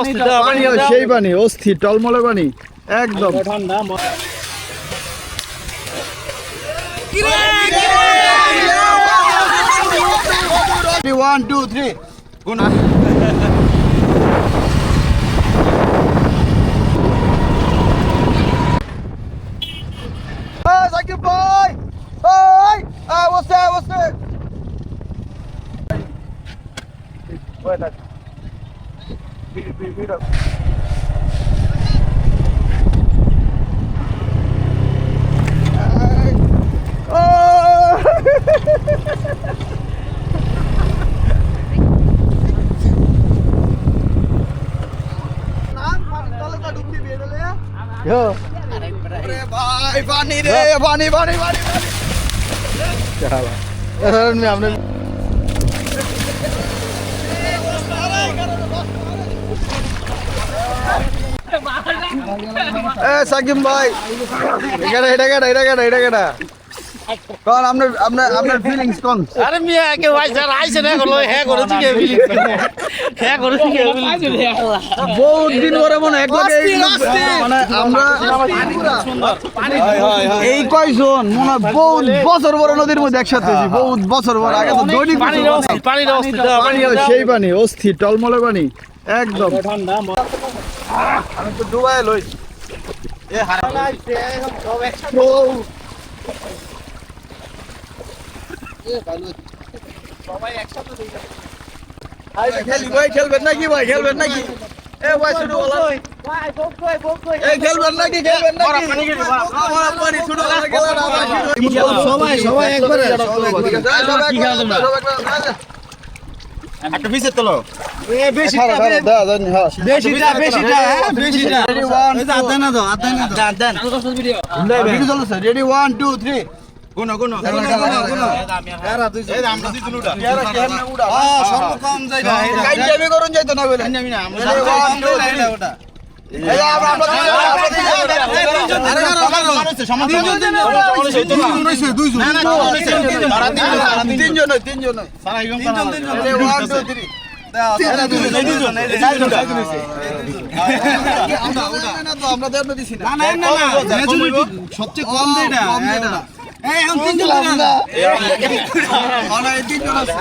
অস্থির দাও, পানি সেই পানি অস্থির টলমলে পানি একদম ঠান্ডা one two three Hey, thank you, boy. Hey, uh, what's that? What's that? Wait, that. Beat, beat, beat up. Hey. Oh! Yo. अरे भाई पानी रे पानी पानी पानी क्या बात में हमने এ সাকিম ভাই এটা এটা এটা এটা এটা এটা এটা কোন আপনার আপনার আপনার ফিলিংস কোন? আরে মিয়া কে ভাই স্যার আইছে না হ্যাঁ হ্যাঁ বহুত দিন পরে মনে এক লাগে মানে আমরা এই কয়জন? মনে বহুত বছর পরে নদীর মধ্যে একসাথে বহুত বছর পরে। আগে তো দৈনিক পানিটা অস্থির পানি। সেই পানি অস্থির টলমলে পানি। একদম। ঠান্ডা আমি তো ডুবাই লই। এ খেলি ভাই খেলবেন নাকি ভাই খেলবেন নাকি? এ ভাই ভাই সবাই সবাই একবারে। একটা পিছে তোলো হ্যাঁ হ্যাঁ রেডি ওয়ান না দাও আদান না দাও আদান ভিডিও ভিডিও চলছে। রেডি ওয়ান টু থ্রি কোন কোন খেলা, খেলা, খেলা। এরা দুই এই আমরা দুই উড়া কেরা কেমনে উড়া হ্যাঁ সর্ব কম যাইবা কাই যাবে করুন যাইতো না বলে। সবচেয়ে কম আছে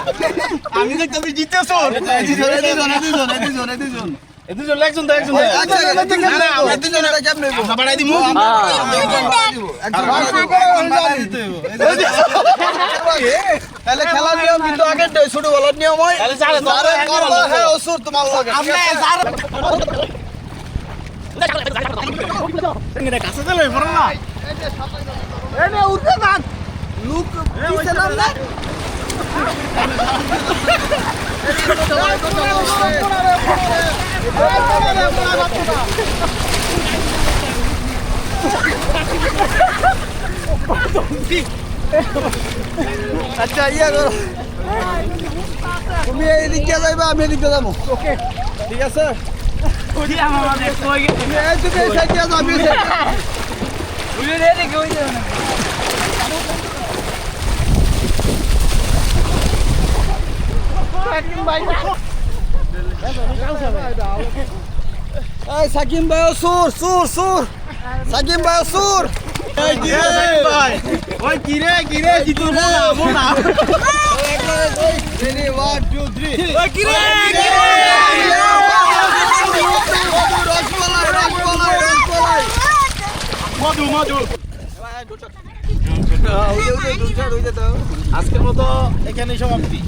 আমি দেখতে জিতেছো দুজন দুজন দুজন দুজন দুজন একজন তো একজন হইবো? আমরা বাড়াই দিমু একজন বাড়াই দিব। তাহলে খেলার নিয়ম কিন্তু আগের বলার নিয়ম হয় হ্যাঁ হ্যাঁ অসুর তোমার লাগে। আমরা যার কাছে দিলে পড়ো না। উঠতে না লুক আচ্ছা ইয়া করো। তুমি এদিকে যাইবা আমি এদিকে যাব। ওকে। ঠিক আছে? তুমি এই সাইডে যাও আমি সাইডে এই সাকিম ভাই সুর সুর সুর। সাকিম ভাই সুর। ওই ওয়ান টু থ্রি ওই মধু মধু। আজকের মতো এখানেই সমাপ্তি।